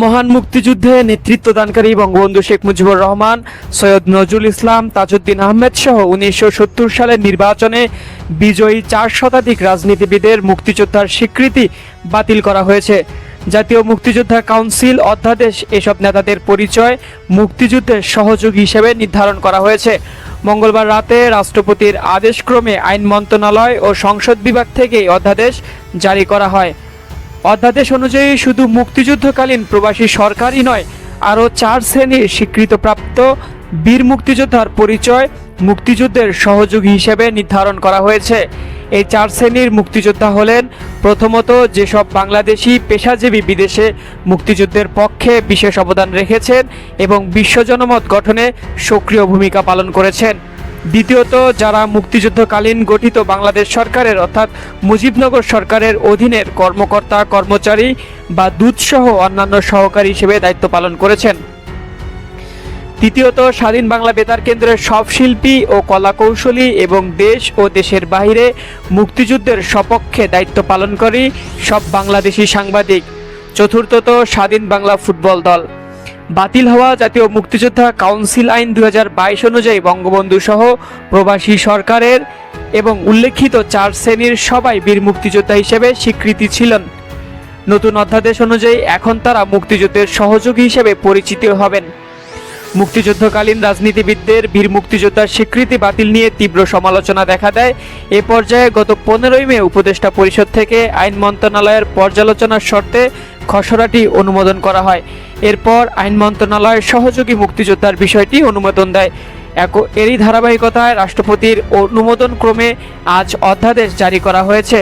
মহান মুক্তিযুদ্ধে নেতৃত্বদানকারী বঙ্গবন্ধু শেখ মুজিবুর রহমান, সৈয়দ নজরুল ইসলাম, তাজউদ্দিন আহমেদ সহ উনিশশো সত্তর সালের নির্বাচনে বিজয়ী চার শতাধিক রাজনীতিবিদের মুক্তিযোদ্ধার স্বীকৃতি বাতিল করা হয়েছে। জাতীয় মুক্তিযোদ্ধা কাউন্সিল অধ্যাদেশ এসব নেতাদের পরিচয় মুক্তিযুদ্ধের সহযোগী হিসেবে নির্ধারণ করা হয়েছে। মঙ্গলবার রাতে রাষ্ট্রপতির আদেশক্রমে আইন মন্ত্রণালয় ও সংসদ বিভাগ থেকে অধ্যাদেশ জারি করা হয়। অধ্যাদেশ অনুযায়ী শুধু মুক্তিযুদ্ধকালীন প্রবাসী সরকারই নয়, আরও চার শ্রেণির স্বীকৃতপ্রাপ্ত বীর মুক্তিযোদ্ধার পরিচয় মুক্তিযুদ্ধের সহযোগী হিসেবে নির্ধারণ করা হয়েছে। এই চার শ্রেণির মুক্তিযোদ্ধা হলেন প্রথমত যেসব বাংলাদেশি পেশাজীবী বিদেশে মুক্তিযুদ্ধের পক্ষে বিশেষ অবদান রেখেছেন এবং বিশ্ব জনমত গঠনে সক্রিয় ভূমিকা পালন করেছেন। দ্বিতীয়ত, যারা মুক্তিযুদ্ধকালীন গঠিত বাংলাদেশ সরকারের, অর্থাৎ মুজিবনগর সরকারের অধীনের কর্মকর্তা, কর্মচারী বা দুধসহ অন্যান্য সহকারী হিসেবে দায়িত্ব পালন করেছেন। তৃতীয়ত, স্বাধীন বাংলা বেতার কেন্দ্রের সব শিল্পী ও কলাকৌশলী এবং দেশ ও দেশের বাইরে মুক্তিযুদ্ধের সপক্ষে দায়িত্ব পালনকারী সব বাংলাদেশি সাংবাদিক। চতুর্থত, স্বাধীন বাংলা ফুটবল দল। বাতিল হওয়া জাতীয় মুক্তিযোদ্ধা কাউন্সিল আইন দু হাজার বাইশ অনুযায়ী বঙ্গবন্ধু সহ প্রবাসী সরকারের এবং উল্লেখিত চার শ্রেণির সবাই বীর মুক্তিযোদ্ধা হিসেবে স্বীকৃতি ছিলেন। নতুন অধ্যাদেশ অনুযায়ী এখন তারা মুক্তিযুদ্ধের সহযোগী হিসেবে পরিচিত হবেন। মুক্তিযুদ্ধকালীন রাজনীতিবিদদের বীর মুক্তিযোদ্ধার স্বীকৃতি বাতিল নিয়ে তীব্র সমালোচনা দেখা দেয়। এ পর্যায়ে গত পনেরোই মে উপদেষ্টা পরিষদ থেকে আইন মন্ত্রণালয়ের পর্যালোচনার শর্তে খসড়াটি অনুমোদন করা হয়। এরপর আইন মন্ত্রণালয় সহযোগী মুক্তিযোদ্ধার বিষয়টি অনুমোদন দেয়। এক, এরই ধারাবাহিকতায় রাষ্ট্রপতির অনুমোদন ক্রমে আজ অধ্যাদেশ জারি করা হয়েছে।